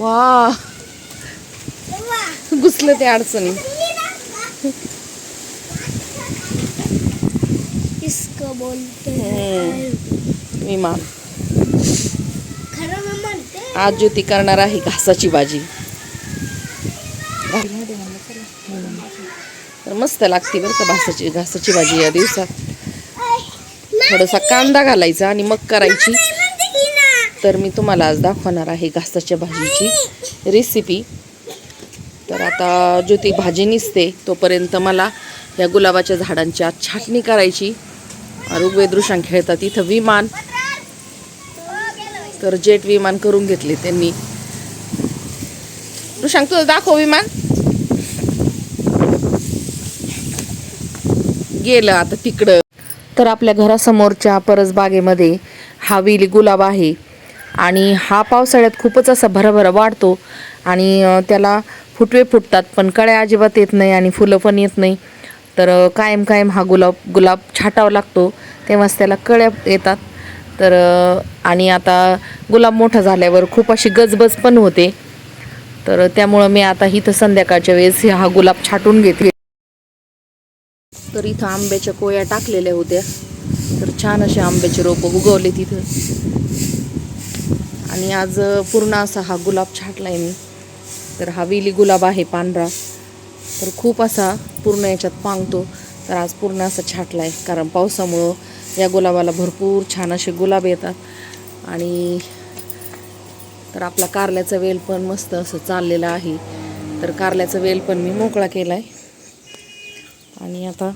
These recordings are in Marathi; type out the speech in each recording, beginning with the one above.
वा. घुसलं ते अडचणी इसको बोलते. विमान आज ज्योती करणार आहे घासाची भाजी. तर मस्त लागते बरं का भासाची घासाची भाजी या दिवसात. थोडासा कांदा घालायचा आणि मग करायची. तर मी तुम्हाला आज दाखवणार आहे घासाच्या भाजीची रेसिपी तर आता ज्योती भाजी निसते तोपर्यंत मला या गुलाबाच्या झाडांची आज छाटणी करायची. ऋग्वेद खेळतात इथं विमान. तर जेट विमान करून घेतले त्यांनी. ऋषांक तुझं दाखव विमान. गेलं आता तिकडं. तर आपल्या घरासमोरच्या परसबागेमध्ये हा विली गुलाब आहे. आणि हा पावसाळ्यात खूपच असा भराभरा वाढतो आणि त्याला फुटवे फुटतात पण कळ्या अजिबात येत नाही आणि फुलं पण येत नाही. तर कायम कायम हा गुलाब गुलाब छाटावा लागतो. तेव्हाच त्याला कळ्या येतात. तर आणि आता गुलाब मोठा झाल्यावर खूप अशी गजबज पण होते. तर त्यामुळं मी आता इथं संध्याकाळच्या वेळेस हा गुलाब छाटून घेते. तर इथं आंब्याच्या कोया टाकलेल्या होत्या. तर छान असे आंब्याचे रोपं उगवले तिथं. आणि आज पूर्ण असा हा गुलाब छाटला आहे मी तर हा वेली गुलाब आहे पांढरा. तर खूप असा पूर्ण याच्यात पांगतो. तर आज पूर्ण असा छाटला आहे कारण पावसामुळं या गुलाबाला भरपूर छान असे गुलाब येतात. आणि तर आपला कारल्याचा वेल पण मस्त असं चाललेला आहे. तर कारल्याचा वेल पण मी मोकळा केला आहे आणि आता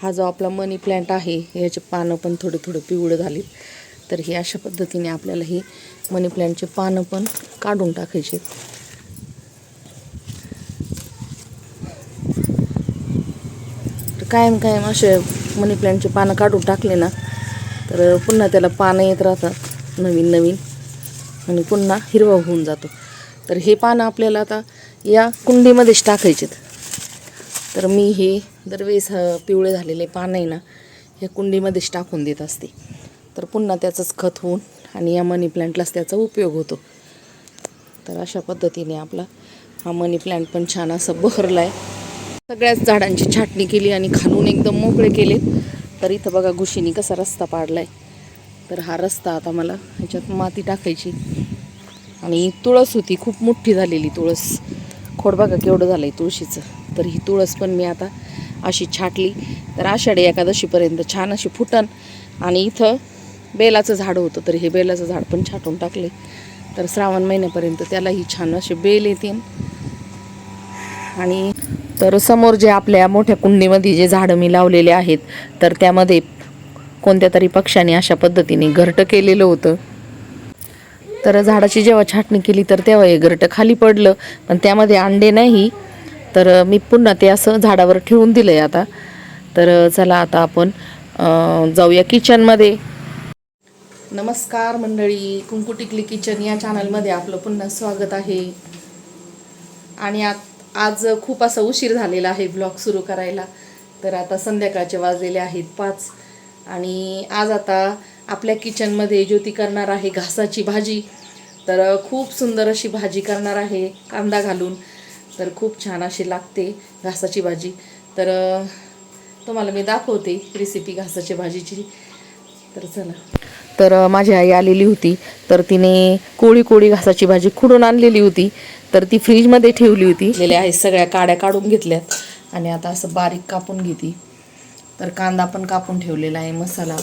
हा जो आपला मनी प्लॅन्ट आहे याचे पानं पण थोडे थोडे पिवळं झाली तर हे अशा पद्धतीने आपल्याला ही मनी प्लॅन्टचे पानं पण काढून टाकायचे तर कायम कायम असे मनी प्लॅन्टचे पानं काढून टाकले ना तर पुन्हा त्याला पानं येत राहतात नवीन नवीन. आणि पुन्हा हिरवा होऊन जातो. तर हे पानं आपल्याला आता या कुंडीमध्येच टाकायचेत. तर मी हे दरवेळेस पिवळे झालेले पान आहे ना हे कुंडीमध्येच टाकून देत असते. तर पुन्हा त्याचंच खत होऊन आणि या मनी प्लॅन्टलाच त्याचा उपयोग होतो. तर अशा पद्धतीने आपला हा मनी प्लॅन्ट पण छान असा बहरला आहे सगळ्याच झाडांची छाटणी केली आणि खालून एकदम मोकळे केले. तर इथं बघा घुशीने कसा रस्ता पाडला आहे तर हा रस्ता आता मला ह्याच्यात माती टाकायची. आणि तुळस होती खूप मोठी झालेली तुळस. खोड बघा केवढं झालं आहे तुळशीचं. तर ही तुळस पण मी आता अशी छाटली. तर आषाढी एकादशीपर्यंत छान अशी फुटन. आणि इथं बेलाचं झाड होतं तर हे बेलाचं झाड पण छाटून टाकले. तर श्रावण महिन्यापर्यंत त्यालाही छान असे बेल येतील आणि तर समोर जे आपल्या मोठ्या कुंडीमध्ये जे झाडं मी लावलेले आहेत तर त्यामध्ये कोणत्या तरी पक्षाने अशा पद्धतीने घरटं केलेलं होतं. तर झाडाची जेव्हा छाटणी केली तर तेव्हा हे घरटं खाली पडलं. पण त्यामध्ये अंडे नाही. तर मी पुन्हा ते असं झाडावर ठेवून दिलं आहे आता. तर चला आता आपण जाऊया किचनमध्ये नमस्कार मंडळी. कुंकू टिकली किचन या चॅनलमध्ये आपलं पुन्हा स्वागत आहे. आणि आत आज खूप असा उशीर झालेला आहे ब्लॉग सुरू करायला. तर आता संध्याकाळचे वाजलेले आहेत पाच. आणि आज आता आपल्या किचनमध्ये ज्योती करणार आहे घासाची भाजी. तर खूप सुंदर अशी भाजी करणार आहे कांदा घालून. तर खूप छान अशी लागते घासाची भाजी. तर तुम्हाला मी दाखवते रेसिपी घासाची भाजीची. तर चला. तर माझी आई आलेली होती. तर तिने कोळी कोळी घासाची भाजी खुडून आणलेली होती. तर ती फ्रीजमध्ये ठेवली होती. गेल्या आहे सगळ्या काड्या काढून घेतल्यात. आणि आता असं बारीक कापून घेते. तर कांदा पण कापून ठेवलेला आहे मसाला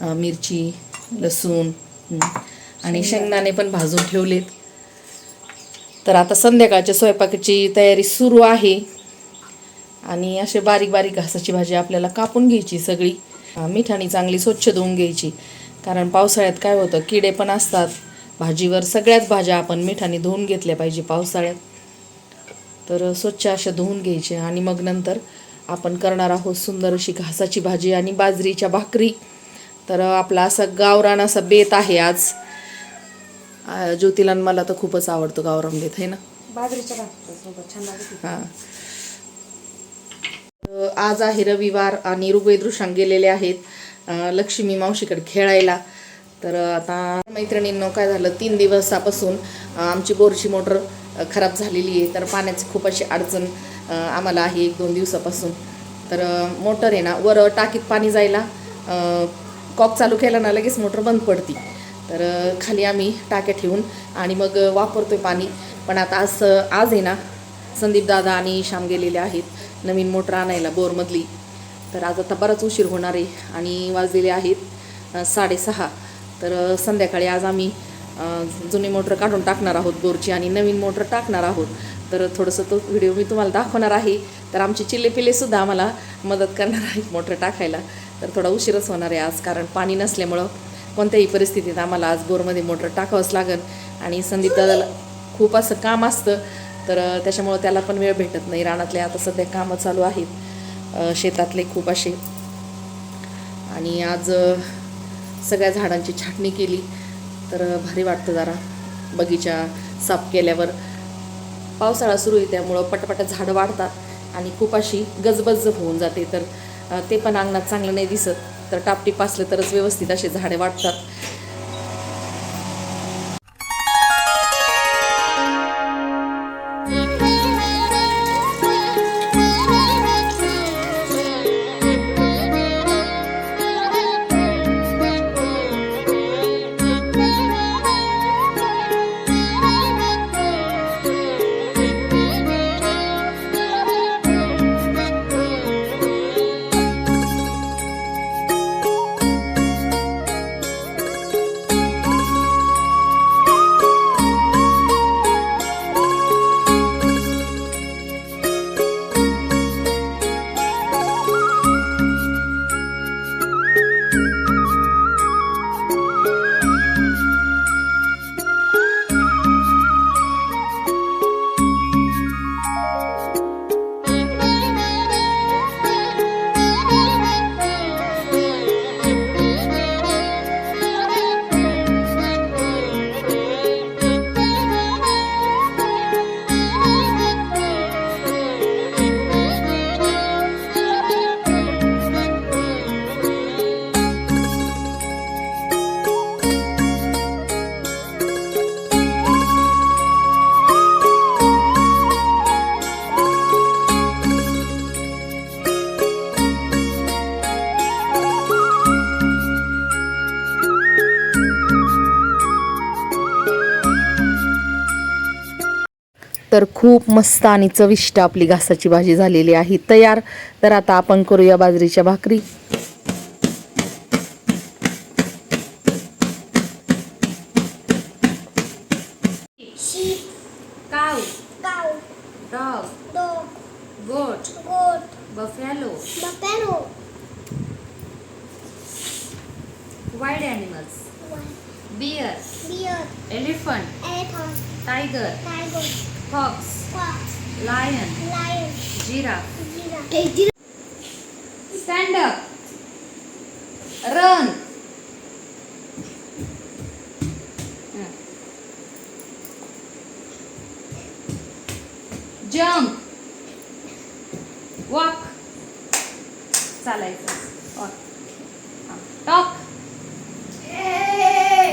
मिरची लसूण आणि शेंगदाणे पण भाजून ठेवलेत. तर आता संध्याकाळच्या स्वयंपाकाची तयारी सुरू आहे. आणि असे बारीक बारीक घासाची भाजी आपल्याला कापून घ्यायची सगळी. अं, मिठाने चांगली स्वच्छ धुवून घ्यायची. कारण पावसाळ्यात काय होतं किडे पण असतात. भाजीवर सगळ्याच भाज्या आपण मिठाने धुवून घेतल्या पाहिजे पावसाळ्यात. तर स्वच्छ अशा धुवून घ्यायचे आणि मग नंतर आपण करणार आहोत सुंदर अशी घासाची भाजी आणि बाजरीच्या भाकरी. तर आपला असा गावरान असा बेत आहे आज. ज्योतीला मला तर खूपच आवडतो गावरान बेत आहे ना? बाजरीच्या हां. आज आहे रविवार आणि ऋग्वेद ऋषांग गेलेले आहेत लक्ष्मी मावशीकडे खेळायला. तर आता मैत्रिणींनो काय झालं? तीन दिवसापासून आमची बोरची मोटर खराब झालेली आहे. तर पाण्याची खूप अशी अडचण आम्हाला आहे एक दोन दिवसापासून. तर मोटर आहे ना वर टाकीत पाणी जायला कॉक चालू केला ना लगेच मोटर बंद पडती. तर खाली आम्ही टाक्या ठेवून आणि मग वापरतो आहे पाणी. पण आता आज आज आहे ना संदीप दादा आणि श्याम गेलेले आहेत नवीन मोटर आणायला बोरमधली. तर आज आता बराच उशीर होणार आहे आणि वाजलेले आहेत साडेसहा. तर संध्याकाळी आज आम्ही जुनी मोटर काढून टाकणार आहोत बोरची आणि नवीन मोटर टाकणार आहोत. तर थोडंसं तो व्हिडिओ मी तुम्हाला दाखवणार आहे. तर आमचे चिल्लेपिल्लेसुद्धा आम्हाला मदत करणार आहेत मोटर टाकायला. तर थोडा उशीरच होणार आहे आज कारण पाणी नसल्यामुळं कोणत्याही परिस्थितीत आम्हाला आज बोरमध्ये मोटर टाकावंच लागेल आणि संदीप दादाला खूप असं काम असतं तर त्याच्यामुळं त्याला पण वेळ भेटत नाही. रानातले आता सध्या कामं चालू आहेत. शेतातले खूप असे. आणि आज सगळ्या झाडांची छाटणी केली. तर भारी वाटतं जरा बगीचा साफ केल्यावर. पावसाळा सुरू आहे त्यामुळं पटपट झाडं वाढतात आणि खूप अशी गजबज होऊन जाते. तर ते पण अंगणात चांगलं नाही दिसत. तर टापटीप असलं तरच व्यवस्थित असे झाडे वाढतात. तर खूप मस्त आणि चविष्ट आपली घासाची भाजी झालेली आहे. तयार. तर आता आपण करूया बाजरीच्या भाकरी. Fox fox, lion lion, giraffe giraffe. Stand up run jump walk चालायचं. टॉक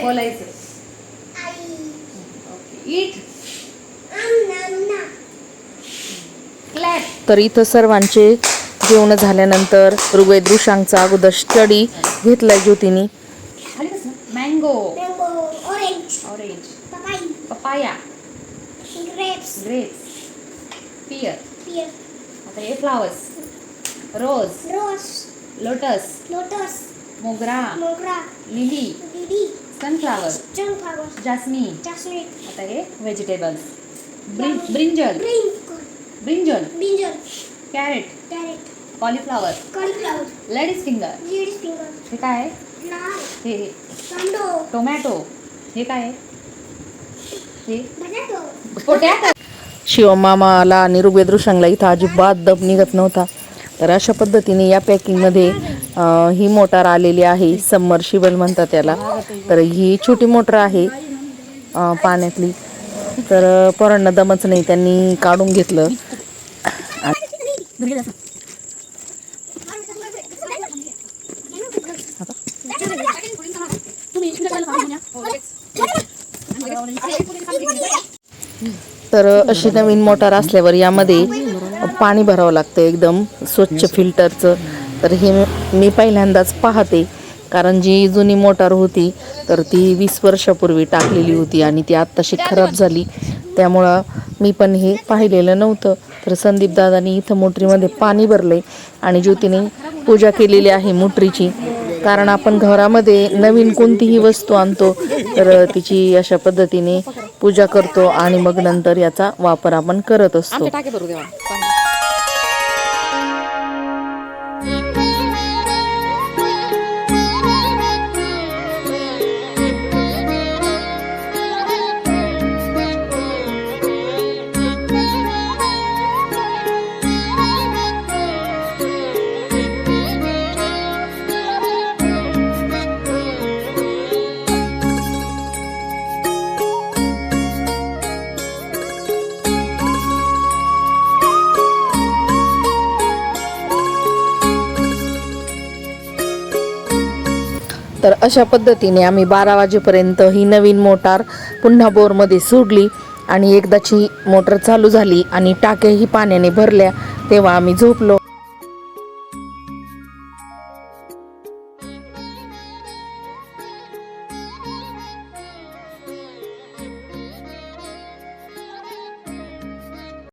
बोलायचं. इट तर इथं सर्वांचे जेवण झाल्यानंतर ऋग्वेद ऋषांचा अगोदर स्टडी घेतलाय ज्योतीनी. Mango orange papaya grapes, grapes pear आता हे flowers rose rose, lotus lotus, mogra mogra, lily lily, sunflower sunflower, jasmine jasmine, आता हे vegetables brinjal green brinjal brinjal, carrot carrot, cauliflower cauliflower, ladies finger lady's finger, हे काय आहे? हे tomato, टोमॅटो हे काय आहे? हे? पोटॅटो. शिवमामाला आणि ऋग्वेद ऋषांगला इथं अजिबात दब निघत नव्हता. तर अशा पद्धतीने या पॅकिंगमध्ये ही मोटार आलेली आहे. सबमर्शिबल म्हणतात त्याला. तर ही छोटी मोटर आहे पाण्यातली. तर पोरांना दमच नाही त्यांनी काढून घेतलं. तर अशी नवीन मोटार असल्यावर यामध्ये पाणी भरावं लागतं एकदम स्वच्छ फिल्टरचं. तर हे मी पहिल्यांदाच पाहते कारण जी जुनी मोटार होती तर ती वीस वर्षापूर्वी टाकलेली होती आणि ती आत्ताशी खराब झाली. त्यामुळं मी पण हे पाहिलेलं नव्हतं. तर संदीप दादानी इथं मोटरीमध्ये पाणी भरले आणि ज्योतीने पूजा केलेली आहे मोटरीची. कारण आपण घरामध्ये नवीन कोणतीही वस्तू आणतो तर तिची अशा पद्धतीने पूजा करतो आणि मग नंतर याचा वापर आपण करत असतो. अशा पद्धतीने आम्ही बारा वाजेपर्यंत ही नवीन मोटार पुन्हा बोरमध्ये सोडली आणि एकदाची मोटर चालू झाली आणि टाक्याही पाण्याने भरल्या तेव्हा आम्ही झोपलो.